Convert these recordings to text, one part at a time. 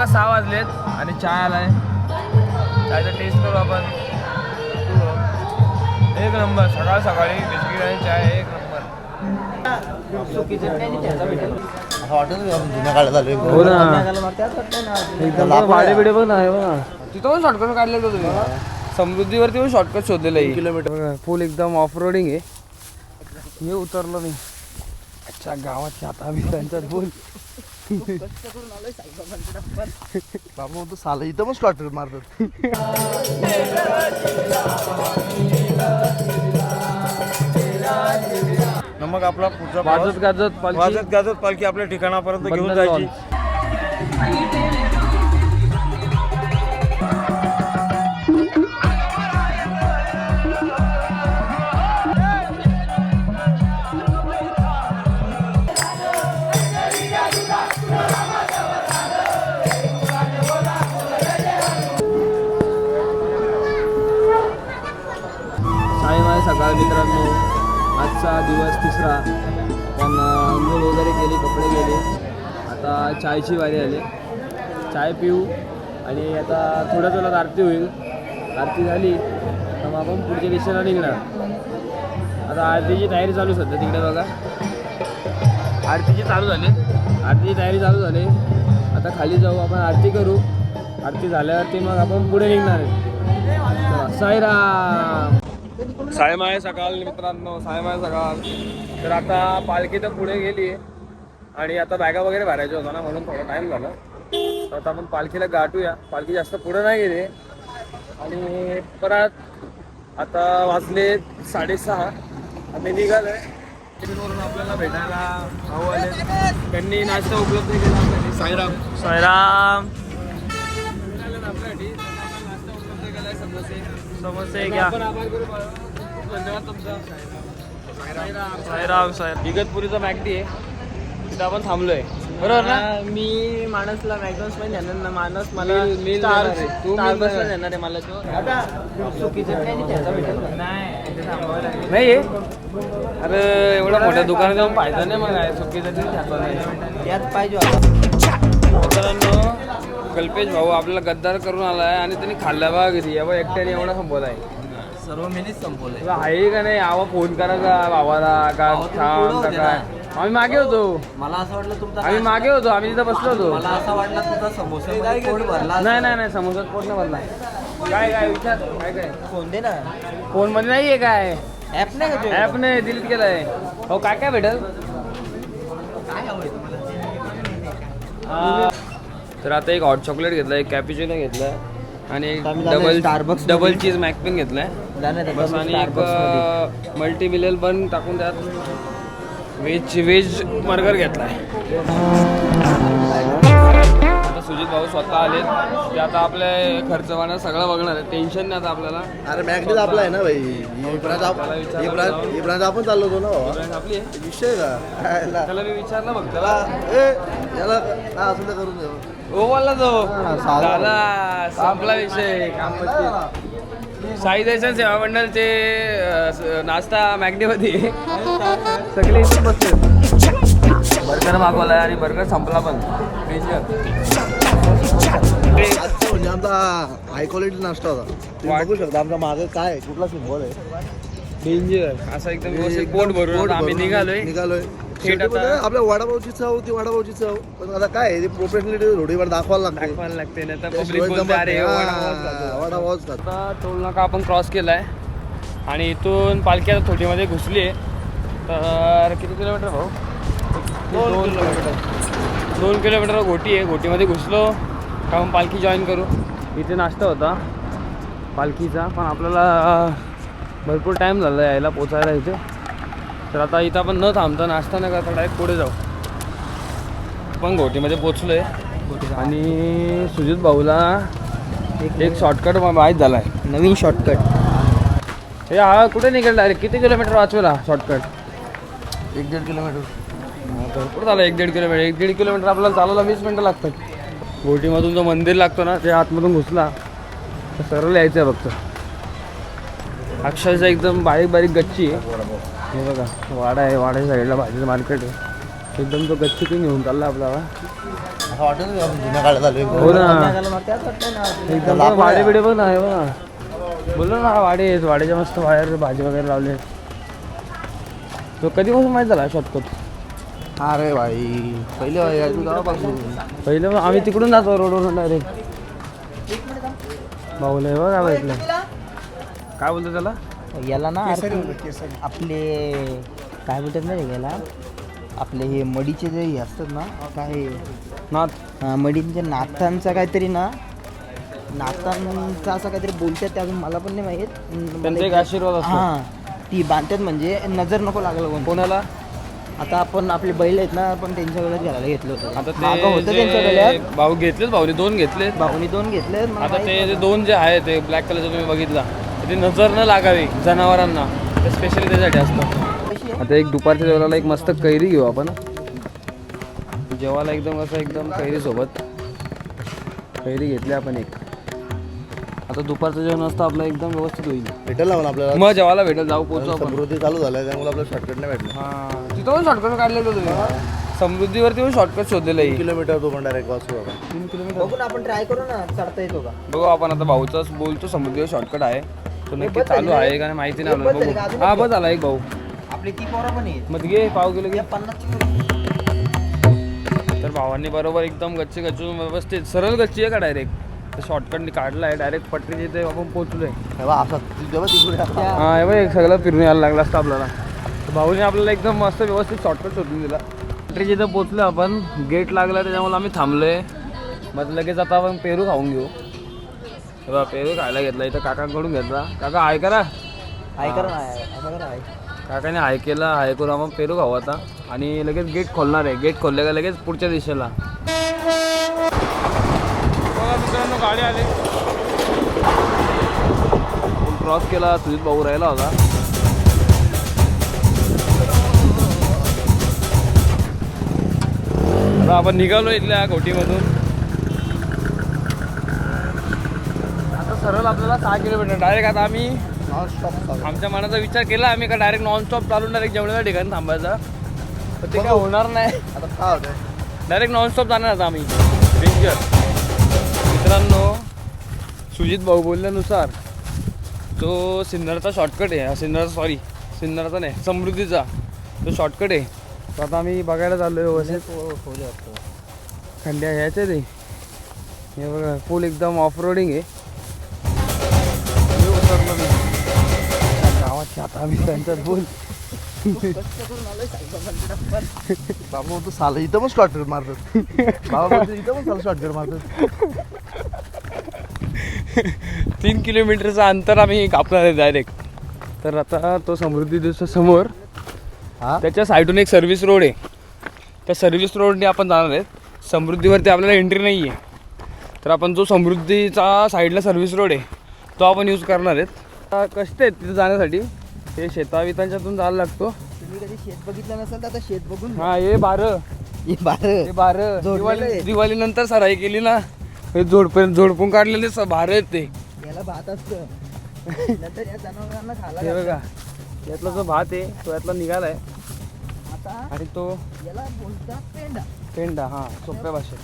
बघा सहा वाजलेत आणि चाय आलाय. चायचा टेस्ट करू आपण. एक नंबर सकाळ सकाळी बिस्किट आणि चाय एक नंबर जुन्या काळात आलोय हो ना. भाडे बिडे बघ ना हे बघा तिथं पण शॉर्टकट काढलेलं होतं तुम्ही. समृद्धीवरती पण शॉर्टकट शोधलेलं आहे. किलोमीटर. फुल एकदम ऑफ रोडिंग आहे. हे उतरलं नाही. अच्छा गावात आता मी त्यांच्यात बोल बाबा म्हणतो साला इथं पण स्कॉटर मारतात. मग आपला पुढचा वाजत गाजत पालखी. वाजत गाजत पालखी आपल्या ठिकाणापर्यंत घेऊन बंधन जायची. चायची वारी आली. चाय पिऊ आणि आता थोड्याच वेळात आरती होईल. आरती झाली तर मग आपण पुढच्या दिशेला निघणार. आता आरतीची तयारी चालू सध्या तिकडे बघा. आरतीची चालू झाली. आरतीची तयारी चालू झाली. आता खाली जाऊ आपण आरती करू. आरती झाल्यावरती मग आपण पुढे निघणार आहे. साईराम! सायमाय सकाळ मित्रांनो सायमाय सकाळ. तर आता पालखी तर पुढे गेली. आणि आता बॅगा वगैरे भरायच्या होत्या ना म्हणून थोडा टाइम झाला. तर आता आपण पालखीला गाठूया. पालखी जास्त पुढे नाही गेली. आणि परत आता वाजले साडेसहा. आम्ही निघालोय. आपल्याला भेटायला भाऊ आले. त्यांनी नाश्ता उपलब्ध केला आपल्यासाठी. नाश्ता उपलब्ध केलाय समोसे. समोसे घ्या. धन्यवाद तुमचा. साईराम. साईराम साईराम. इगतपुरीचा मॅगडी आहे. तिथं आपण थांबलोय. बरोबर ना? मी माणसला मॅकडॉन्स पण देणार ना माणस मला मी- स्टार. तू मी स्टार बसला देणार. देणार आहे मला तो. चुकीचं नाही? अरे एवढं मोठ्या दुकानात जाऊन फायदा नाही मग आहे. चुकीचं त्यात पाहिजे मित्रांनो कल्पेश भाऊ आपल्याला गद्दार करून आलाय आणि त्यांनी खाल्ला बघा किती या एकट्याने एवढा संपवलाय सर्व मीनीच संपवलंय. आहे का नाही? आवा फोन भावाला? का भाऊ तुम्ही थांब का काय? आम्ही मागे होतो. मला असं वाटलं तुमचा आम्ही मागे होतो आम्ही तिथं बसलो होतो. मला असं वाटलं तुझा समोसा पोट भरला नाही नाही नाही समोसा पोट नाही भरला. काय काय विचार काय काय? फोन दे ना. फोनमध्ये नाहीये काय? ऍप नाही का ऍप ने डिलीट केलंय. हो काय काय भेटल? तुम्हाला? तर आता एक हॉट चॉकलेट घेतलं एक कॅपिचिनो घेतलं आणि एक आता आम्ही जाणार डबल Starbucks डबल. चीज मॅकपिंग घेतलाय. बस आणि Starbucks मध्ये? एक मल्टी मिलेल बन टाकून त्यात व्हेज व्हेज बर्गर घेतलाय. आता सुजित भाऊ स्वतः आले ते आता आपले खर्च पाण्यात सगळं बघणार आहे. टेन्शन नाही आता आपल्याला. अरे मॅगडीच आपला आहे ना भाई. आप- ब्रांच आपण चाललो होतो ना Brand आपली आहे. विषय का? त्याला मी विचारलं बघ त्याला ए याला असं तर करून दे ओ बोलला तो हा. झाला संपला विषय. काम पत्ती. साई दर्शन सेवा मंडळचे नाश्ता मॅगडीमध्ये सगळे इथे बसले बर्गर मागवलाय आणि बर्गर संपला पण. आजचा म्हणजे आमचा हाय क्वालिटी नाश्ता होता. तुम्ही बघू शकता आमचा मागे काय कुठला सिम्बॉल आहे. डेंजर असं एकदम पोट भरून आम्ही निघालोय. निघालोय. शेवटी म्हणजे आपल्या वडापावची चव ती वडापावची चव. पण आता काय आहे, ते प्रोफेशनली रोडीवर दाखवायला लागते. दाखवायला लागते नाही तर त्याशिवाय पब्लिक बोलते जमत अरे नाही. वडापावच खातो." वडापावच खातो. आता टोल नाका आपण क्रॉस केलाय. आणि इथून पालखी आता थोडीमध्ये घुसली आहे तर किती किलोमीटर भाऊ? दोन किलोमीटर. दोन किलोमीटर घोटी आहे घोटीमध्ये घुसलो. का मग पालखी जॉईन करू? इथे नाश्ता होता पालखीचा. पण आपल्याला भरपूर टाईम झाला यायला पोचायला इथे. तर आता इथं आपण न थांबता नाश्ता न करता डायरेक्ट पुढे जाऊ. पण घोटीमध्ये पोचलो आहे आणि सुजित भाऊला एक शॉर्टकट माहीत झाला आहे नवीन शॉर्टकट हे हा कुठे निघाला अरे किती किलोमीटर वाचवेला शॉर्टकट एक दीड किलोमीटर भरपूर झालं एक दीड किलोमीटर एक दीड किलोमीटर आपल्याला चालायला वीस मिनटं लागतात. गोटीमधून जो मंदिर लागतो ना ते आतमधून घुसला तर सरळ यायचं आहे फक्त. अक्षरशः एकदम बारीक बारीक गच्ची आहे. हे बघा वाडा आहे वाड्याच्या साईडला भाजीचं मार्केट आहे. एकदम तो गच्ची पण घेऊन चालला आपल्याला. एकदम. हो ना. एकदम वाडे आहे. बिडे पण आहे बघा. बोललो ना वाडे आहेत वाड्याच्या मस्त बाहेर भाजी वगैरे लावले तो कधीपासून माहीत झाला शॉर्टकट अरे भाई पहिले पहिले आम्ही तिकडून जातो रोडवरून डायरेक्ट बाहुले बघा भेटलं काय बोलतो त्याला? याला ना आपले काय बोलतात ना याला? आपले हे मडीचे जे हे असतात ना काय नाथ हा, मडींच्या नाथांचा काहीतरी ना नाथांचा असं काहीतरी बोलतात ते अजून मला पण नाही माहीत. मला त्यांचा एक आशीर्वाद असतो. हा ती बांधतात म्हणजे नजर नको लागलं कोण कोणाला? आता आपण आपले बैल आहेत ना आपण त्यांच्या गळ्यात घालायला घेतलं होतं. आता मागं ते होतं त्यांच्या जे गळ्यात. भाऊ घेतलेत भाऊने दोन घेतलेत. भाऊनी दोन घेतले मला आता माहीत ते जे दोन जे आहे ते ब्लॅक कलरचे तुम्ही बघितला. ते नजर न लागावी जनावरांना ते स्पेशली त्यासाठी असतं? आता एक दुपारच्या जेवणाला एक मस्त कैरी घेऊ आपण. जेवायला एकदम असं एकदम कैरी सोबत कैरी घेतली आपण एक. आता दुपारचं जेवण असतं आपलं एकदम व्यवस्थित होईल. भेटेल ना पण आपल्याला? मग जेवायला भेटेल जाऊ पोहोचू आपण. समृद्धी चालू झालाय त्यामुळे आपल्याला शॉर्टकट नाही भेटलं हां तिथं पण शॉर्टकट काढलेलं तुम्ही समृद्धीवरती पण शॉर्टकट शोधलेलं आहे. किलोमीटर तो पण डायरेक्ट वाचू आपण तीन किलोमीटर. बघू ना आपण ट्राय करू ना चढता येतो का? बघू आपण आता भाऊचाच बोलतो समृद्धीवर शॉर्टकट आहे. तो नक्की बस चालू आहे का नाही माहिती नाही एक बस आपल्याला झाली का? बघू. अजून हा एक बस आला एक भाऊ. आपली ती पोरं पण आहेत. मग घे पाव किलो घे या तर भावांनी बरोबर एकदम गच्ची गच्चून व्यवस्थित सरळ गच्ची आहे का डायरेक्ट शॉर्टकटनी काढला आहे डायरेक्ट पटरी जिथे आपण पोहोचलोय तेव्हा असा जेव्हा तिकडे आता हा हे बघ एक सगळं फिरून यायला लागलं असतं आपल्याला. तर भाऊने आपल्याला एकदम मस्त व्यवस्थित शॉर्टकट शोधून दिला. पटरी जिथं पोहोचलो आपण गेट लागला त्याच्यामुळे आम्ही थांबलोय. मग लगेच आता आपण पेरू खाऊन घेऊ. बघा पेरू खायला घेतला इथं काकांकडून घेतला काका हाय करा असं करा ऐक. काकाने हाय केला हाय करून आपण पेरू खाऊ आता. आणि लगेच गेट खोलणार आहे. गेट खोलले का लगेच पुढच्या दिशेला. मित्रांनो गाडी आली. क्रॉस केला सुजित भाऊ राहिला होता. आपण निघालो इथल्या घोटीमधून. सरळ आपल्याला सहा किलोमीटर डायरेक्ट आता आम्ही नॉनस्टॉप आमच्या मनाचा विचार केला आम्ही का डायरेक्ट नॉनस्टॉप चालून डायरेक्ट जेवणाच्या ठिकाणी थांबायचा. पण ते काय होणार नाही. आता काय होतंय? डायरेक्ट नॉनस्टॉप जाणार आता आम्ही. डेंजर मित्रांनो सुजित भाऊ बोलल्यानुसार जो सिन्नरचा शॉर्टकट आहे. सिन्नरचा सॉरी सिन्नरचा नाही समृद्धीचा तो शॉर्टकट आहे. तो आता आम्ही बघायला चाललो आहे व्यवस्थित. खंड्या ह्याचे ते. हे बघा फुल एकदम ऑफ रोडिंग आहे. आम्ही त्यांच्यात बोल. बाबा म्हणतो साला इथं पण शॉर्टकट मारतात. बाबा इथं पण साला शॉर्टकट मारतात. तीन किलोमीटरचं अंतर आम्ही कापणार आहे डायरेक्ट तर आता तो समृद्धी दिवसा समोर हा? त्याच्या साईडून एक सर्व्हिस रोड आहे. त्या सर्व्हिस रोडने आपण जाणार आहेत. समृद्धीवरती आपल्याला एंट्री नाही आहे तर आपण जो समृद्धीचा साईडला सर्व्हिस रोड आहे तो आपण यूज करणार आहेत. आता कष्ट आहेत तिथे जाण्यासाठी. हे शेतावितांच्यातून जायला लागतो. तुम्ही कधी शेत बघितलं नसेल तर आता शेत बघून हा हे बारं. हे बारं. हे बारं. दिवाळी आहे. दिवाळीनंतर सराई केली ना. हे जोडपर्यंत जोडपून काढलेले स- बारं आहेत ते. याला भात असतं. नंतर या जनावरांना खायला हे बघा. यातला जो भात आहे तो यातला निघालाय. आता आणि तो याला बोलतात पेंडा पेंडा हा सोप्या भाषेत.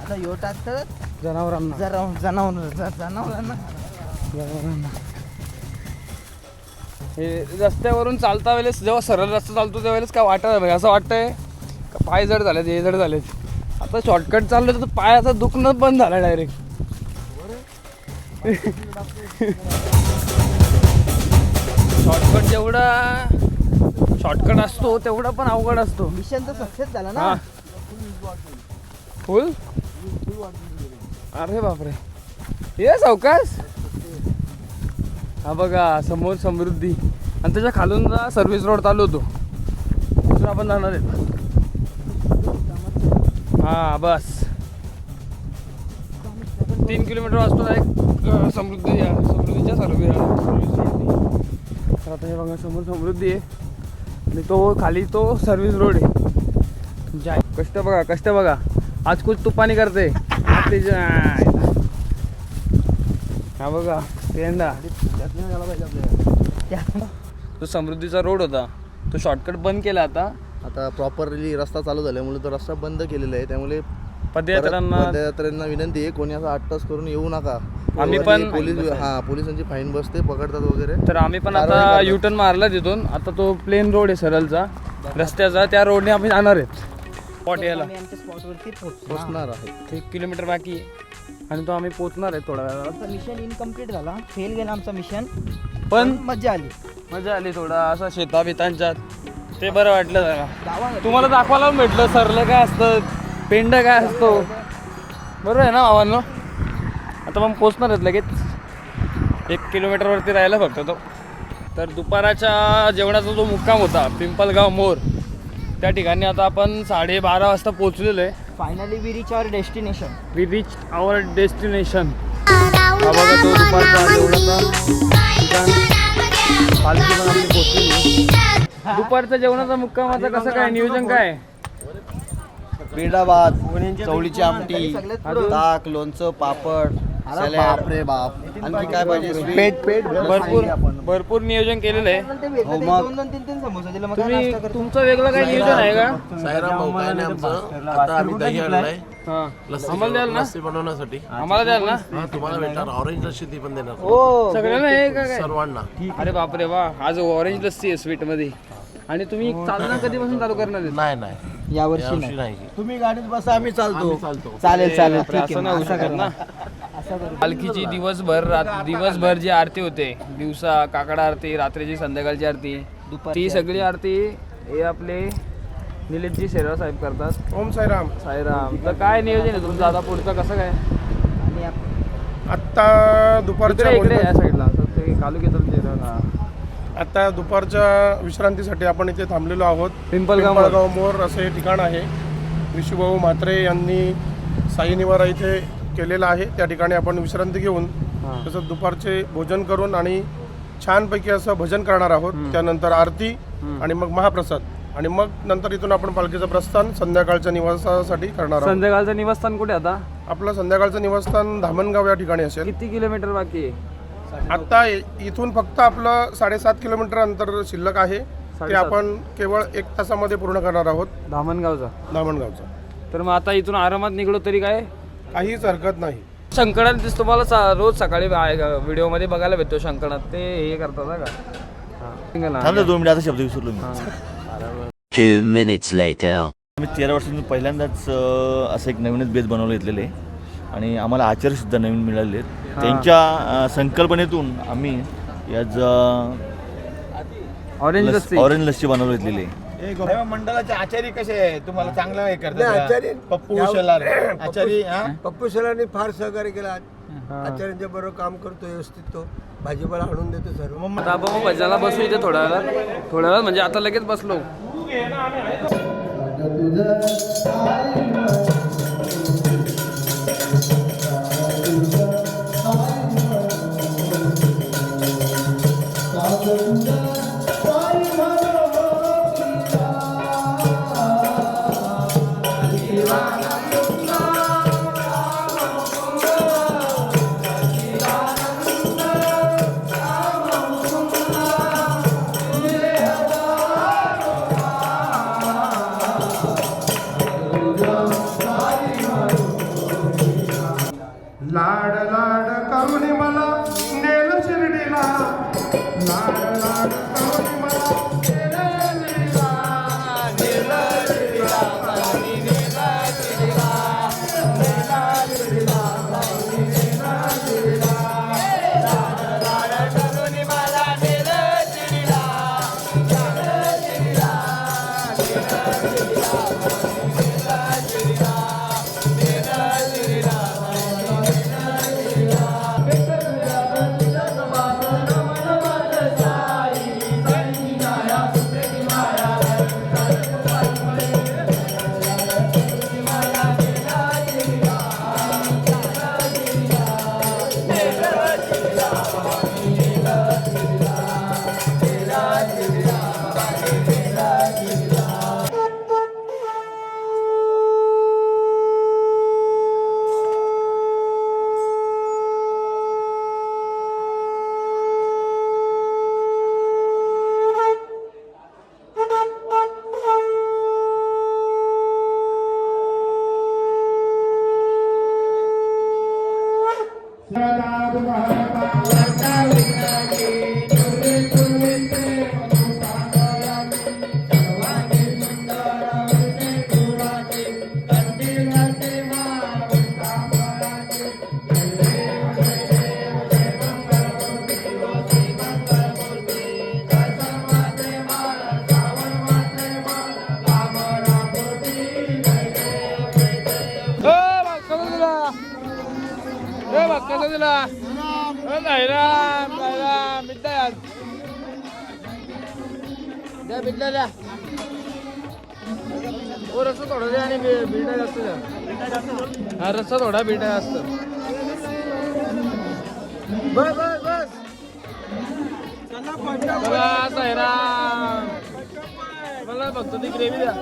आता यो टाकतात जनावरांना. जरा जनावर जनावरांना जनावरांना. हे रस्त्यावरून चालता वेळेस जेव्हा सरळ रस्ता चालतो त्यावेळेस काय वाटत नाही असं वाटतंय का पाय जड झालेत हे जड झालेत. आता शॉर्टकट चाललो तर पायाचा दुखणं बंद झालं डायरेक्ट शॉर्टकट जेवढा शॉर्टकट असतो तेवढा पण अवघड असतो. मिशन तर सक्सेस झाला ना. फुल अरे बापरे. ये सावकाश. हा बघा समोर समृद्धी. आणि त्याच्या खालून ना सर्व्हिस रोड चालू होतो. तिथून आपण जाणार आहेत हां बस. तीन किलोमीटर वाजतो एक समृद्धी समृद्धीच्या सर्व्हिस सर्व्हिस तर आता हे बघा समोर समृद्धी आहे. आणि तो खाली तो सर्व्हिस रोड आहे. जाय. कष्ट बघा कष्ट बघा. आज कुछ तुपानी करते. हा बघा. पेंडा तो समृद्धीचा रोड होता. तो शॉर्टकट बंद केला आता. आता प्रॉपरली रस्ता चालू झाल्यामुळे तो रस्ता बंद केलेला आहे. त्यामुळे पदयात्रांना पदयात्र्यांना विनंती आहे कोणी असं आठ तास करून येऊ नका. आम्ही पण- पोलीस हा पोलिसांची फाईन बसते पकडतात वगैरे. तर आम्ही पण आता. युटर्न मारला तिथून. आता तो प्लेन रोड आहे सरळचा. रस्त्याचा त्या रोडने आम्ही जाणार आहेत. स्पॉट यायला. पोचणार आहे एक किलोमीटर बाकी आहे. आणि तो आम्ही पोचणार आहे थोड्या वेळात. आमचा मिशन इनकम्प्लीट झाला. फेल गेला आमचा मिशन पण मजा आली. मजा आली थोडा असं शेताबितांच्यात ते बरं वाटलं जरा. तुम्हाला दाखवायला पण भेटलं सरलं काय असतं पेंड काय असतो. बरोबर आहे ना भावांनो आता मग पोचणार आहेत लगेच. एक किलोमीटरवरती राहिला फक्त तो. तर दुपाराच्या जेवणाचा जो मुक्काम होता पिंपलगाव मोर त्या ठिकाणी आता आपण साडेबारा वाजता पोचलेलो आहे. Finally we reach our destination we reach our destination हा बघा तो दुपारचा जेवणाचा ठिकाण पालखी पण आपली पोचलेली आहे. दुपारच्या जेवणाचा मुक्कामाचा कसं काय? नियोजन काय? पेंडाभात चवळीची आमटी ताक लोणचं पापड. बापरे बाप. आणखी काय पाहिजे? पेट पेट भरपूर. भरपूर. नियोजन केलेलं आहे. हो दोन दोन तीन तीन समोसा दिले मग काय तुम्ही? तुमचं वेगळं काही नियोजन आहे का? साईराम भाऊ काय नाही आमचं. आता आम्ही दही आणलाय. हा. लस्सी आम्हाला द्याल ना? लस्सी बनवण्यासाठी. आम्हाला द्याल ना? हा तुम्हाला भेटणार. ऑरेंज लस्सी ती पण देणार. हो. सगळ्यांना हे का काय? सर्वांना. अरे बापरे वा. आज ऑरेंज लस्सी आहे स्वीटमध्ये आणि तुम्ही चालना कधीपासून चालू करणार आहेत? नाही नाही. यावर्षी नाही. तुम्ही गाडीत बसा आम्ही चालतो. चालतो. चालेल चालेल. असं नाही होऊ आहे शकत ना. पालखीची दिवसभर रात- दिवसभर जी आरती होते दिवसा काकडा आरती रात्रीची संध्याकाळची आरती ती सगळी आरती. हे आपले निलेशजी शेरवा साहेब करतात. ओम साईराम. साईराम. तर काय नियोजन आहे तुमचं? आता पुढचं कसं काय? आत्ता दुपारच्या इकडे इकडे भोजन- या साईडला. तर ते कालू घेतात आत्ता दुपारच्या विश्रांतीसाठी आपण इथे थांबलेलो आहोत. पिंपलगाव मोर. पिंपळगाव मोर असं हे ठिकाण आहे. विशुभाऊ म्हात्रे यांनी साई निवारा इथे केलेला आहे. त्या ठिकाणी आपण विश्रांती घेऊन. तसंच दुपारचे भोजन करून आणि छानपैकी असं भजन करणार आहोत. त्यानंतर आरती आणि मग महाप्रसाद. आणि मग नंतर इथून आपण पालखीचं प्रस्थान संध्याकाळच्या निवासासाठी करणार आहोत. संध्याकाळचं निवासस्थान कुठे आता? आपलं संध्याकाळचं निवासस्थान धामणगाव या ठिकाणी असेल. किती किलोमीटर बाकी आहे? आता इथून फक्त आपलं साडेसात किलोमीटर अंतर शिल्लक आहे. ते. आपण केवळ एक तासामध्ये पूर्ण करणार आहोत. धामणगावचा. धामणगावचं. तर मग आता इथून आरामात निघलो तरी काय? काहीच हरकत नाही. शंकरात दिस तुम्हाला सा- रोज सकाळी व्हिडिओमध्ये बघायला भेटतो शंकरात. ते हे करतात ना का? हा. दोन मिनिट आता शब्द विसरलो मी. Two minutes later. आम्ही तेरा वर्षांनी पहिल्यांदाच असं एक नवीनच बेस बनवलं घेतलेलं आहे आणि आम्हाला आचार्य सुद्धा नवीन मिळाले आहेत. त्यांच्या संकल्पनेतून आम्ही याच ऑरेंज लस्सी. ऑरेंज लस्सी बनवलं घेतलेली आहे मंडळाचे आचार्य कसे आहे तुम्हाला चांगलं हे करतात पप्पू शेलार. आचार्य हा? पप्पू सरांनी फार सहकार्य केलं. आचार्यांच्या बरोबर काम करतो व्यवस्थित तो. भाजीपाला आणून देतो सर्व. आता आपण मग भजनाला बसू इथे थोड्या वेळात थोड्या वेळात म्हणजे आता लगेच बसलो. हा रस्ता थोडा बिल्डा असतो. बस बस बस. मला फक्त ती ग्रेव्ही द्या.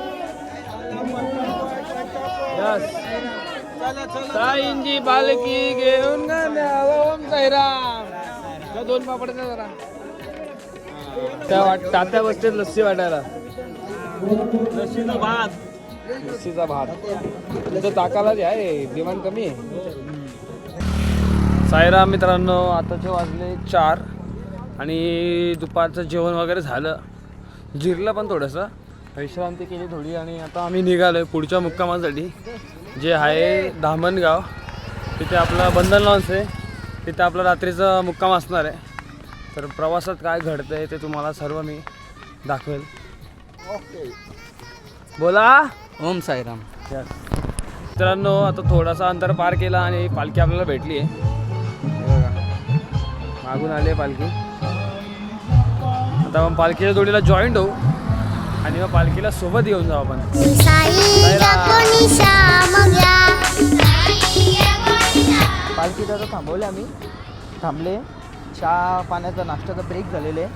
यस साईंची बालकी घेऊन ओम साईराम. त्या दोन पापडच्या जरा. त्या वाट तात्या बसते लस्सी वाटायला. लस्सीचा भात. मिरचीचा भात. तुझं ताकाला जे आहे डिमांड कमी आहे? सायरा मित्रांनो आताचे वाजले चार आणि दुपारचं जेवण वगैरे झालं. जिरलं पण थोडंसं. विश्रांती केली थोडी आणि आता आम्ही निघालो आहे पुढच्या मुक्कामासाठी जे आहे धामणगाव. तिथे आपलं बंधन लॉन्स आहे. तिथे आपलं रात्रीचं मुक्काम असणार आहे. तर प्रवासात काय घडतं आहे ते तुम्हाला सर्व मी दाखवेल. बोला. ओम साईराम. मित्रांनो आता थोडासा अंतर पार केला आणि पालखी आपल्याला भेटली आहे. मागून आली पालखी. आता आपण पालखीच्या जोडीला जॉईंट होऊ आणि मग पालखीला सोबत घेऊन जाऊ आपण. पालखी दादा थांबवले आम्ही. थांबले. चहा पाण्याचा नाश्त्याचा ब्रेक झालेले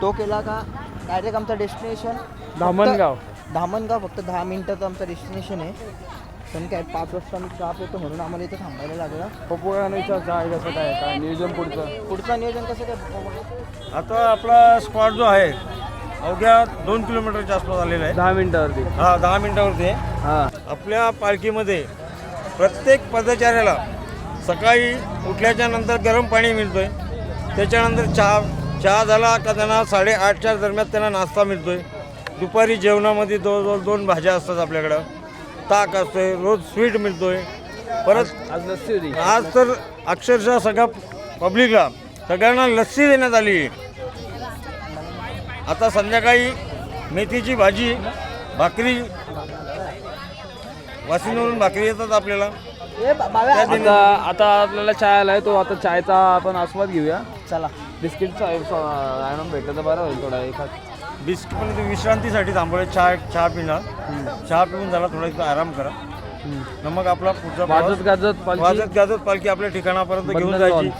तो केला का? डायरेक्ट आमचं डेस्टिनेशन धामणगाव. धामणगाव फक्त दहा मिनिटाचं आमचं डेस्टिनेशन आहे. पण काय पाच वाजता आम्ही चहा पितो म्हणून आम्हाला इथं थांबायला लागलं. पप्पू गाणं काय कसं काय काय नियोजन पुढचं? पुढचं नियोजन कसं काय? आता आपला स्पॉट जो आहे अवघ्या दोन किलोमीटरच्या आसपास आलेला आहे. दहा मिनिटावरती. हा दहा मिनिटावरती. आहे हां. आपल्या पालखीमध्ये प्रत्येक पदचाऱ्याला सकाळी उठल्याच्या नंतर गरम पाणी मिळतोय. त्याच्यानंतर चहा चहा झाला का त्यांना साडेआठच्या दरम्यान त्यांना नाश्ता मिळतोय. दुपारी जेवणामध्ये जवळजवळ दोन भाज्या असतात आपल्याकडं. ताक असतोय रोज स्वीट मिळतोय. परत आज लस्सी होती. आज तर अक्षरशः सगळ्या पब्लिकला सगळ्यांना लस्सी देण्यात आली. आता संध्याकाळी मेथीची भाजी भाकरी वाशिंदवरून भाकरी येतात आपल्याला. आता आता आपल्याला चाय आलाय तो आता चायचा आपण आस्वाद घेऊया. चला. बिस्किटचा आयनम भेटलं तर बरं होईल थोडा एखाद बिस्किट पण ते विश्रांतीसाठी थांबवले. चहा चहा पिणार चहा पिऊन झाला थोडा इथं आराम करा. न मग आपला पुढचा वाजत गाजत पालखी वाजत गाजत पालखी आपल्या ठिकाणापर्यंत घेऊन बंधन जायची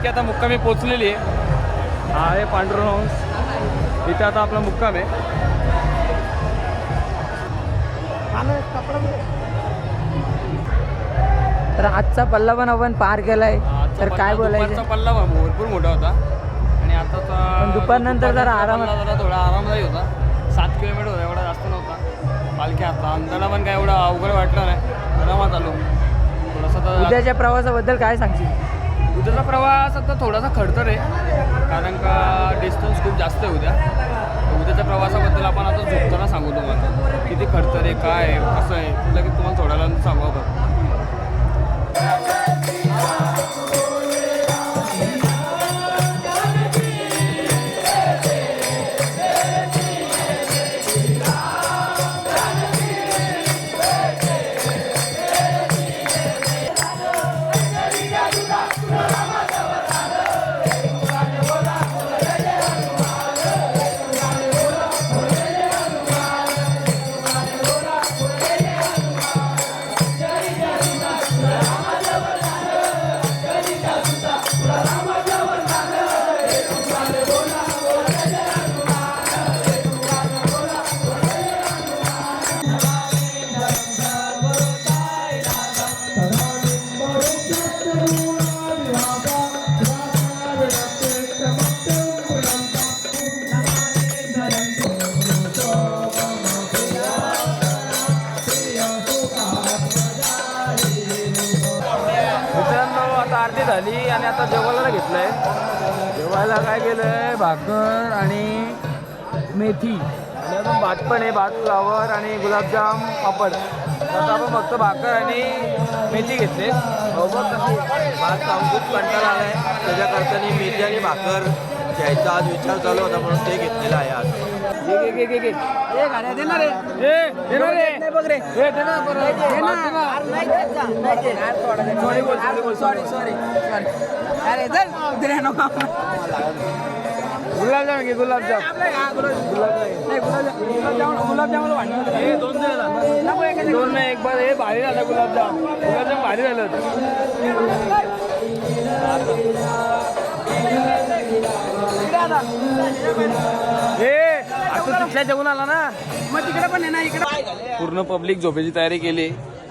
आता पालखी आता मुक्कामी पोचलेली आहे. हा आहे पांडुरंग हाऊस इथे आता आपला मुक्काम आहे. तर आजचा पल्ला पण आपण पार केलाय. तर काय बोलायचं? पल्ला भरपूर मोठा होता. आणि पण दुपारनंतर जरा जरा थोडा आरामदायी होता. सात किलोमीटर होता एवढा जास्त नव्हता. पालखी आता अंतराला पण काय एवढा अवघड वाटलं नाही. आरामात आलो. थोडासा तर उद्याच्या प्रवासाबद्दल काय सांगशील? उद्याचा प्रवास आता थोडासा खडतर आहे. कारण का डिस्टन्स खूप जास्त आहे उद्या. उद्याच्या प्रवासाबद्दल आपण आता झोपताना सांगू तुम्हाला. किती खडतर आहे काय आहे कसं आहे लगेच तुम्हाला थोड्या वेळानं सांगू आपण. खायला काय केलं आहे भाकर आणि मेथी. आणि अजून भात पण आहे भात फ्लावर आणि गुलाबजाम पापड. आता आपण फक्त भाकर आणि मेथी घेतले. बघ भात खाऊन खूप कंटाळा आहे त्याच्याकरता मेथी आणि भाकर घ्यायचा. आज विचार चालू होता म्हणून ते घेतलेलं आहे आज. घे गुलाबजाम घे गुलाबजाम गुलाबजामुन. दोन नाही एक बार. हे भारी झालं गुलाबजाम गुलाबजाम भारी झालं. हे आता तिथल्या जेवण आला ना? मग तिकडे पण आहे ना इकडे. पूर्ण पब्लिक झोपेची तयारी केली.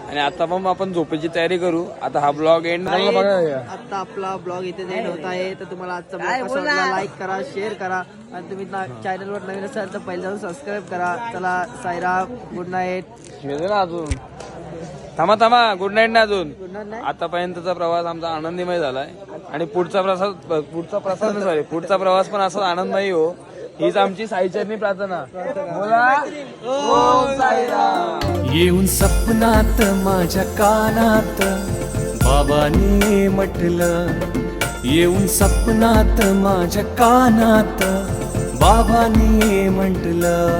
आणि आता पण आपण झोपेची तयारी करू. आता हा ब्लॉग एंड आता आपला ब्लॉग इथे एंड होत आहे. तर तुम्हाला आजचा ब्लॉग कसा वाटला? लाईक करा शेअर करा. आणि तुम्ही चॅनलवर नवीन असाल तर पहिल्यांदा सबस्क्राईब करा. चला सायरा गुड नाईट अजून. थांबा थांबा. गुड नाईट ना अजून. आतापर्यंतचा प्रवास आमचा आनंदीमय झालाय. आणि पुढचा प्रसाद पुढचा प्रसाद सॉरी पुढचा प्रवास पण असा आनंदमयी हो. हीच आमची साईचरणी प्रार्थना. बोला. ओम साईराम. येऊन सपनात माझ्या कानात. बाबांनी म्हटलं येऊन सपनात माझ्या कानात. बाबांनी म्हटलं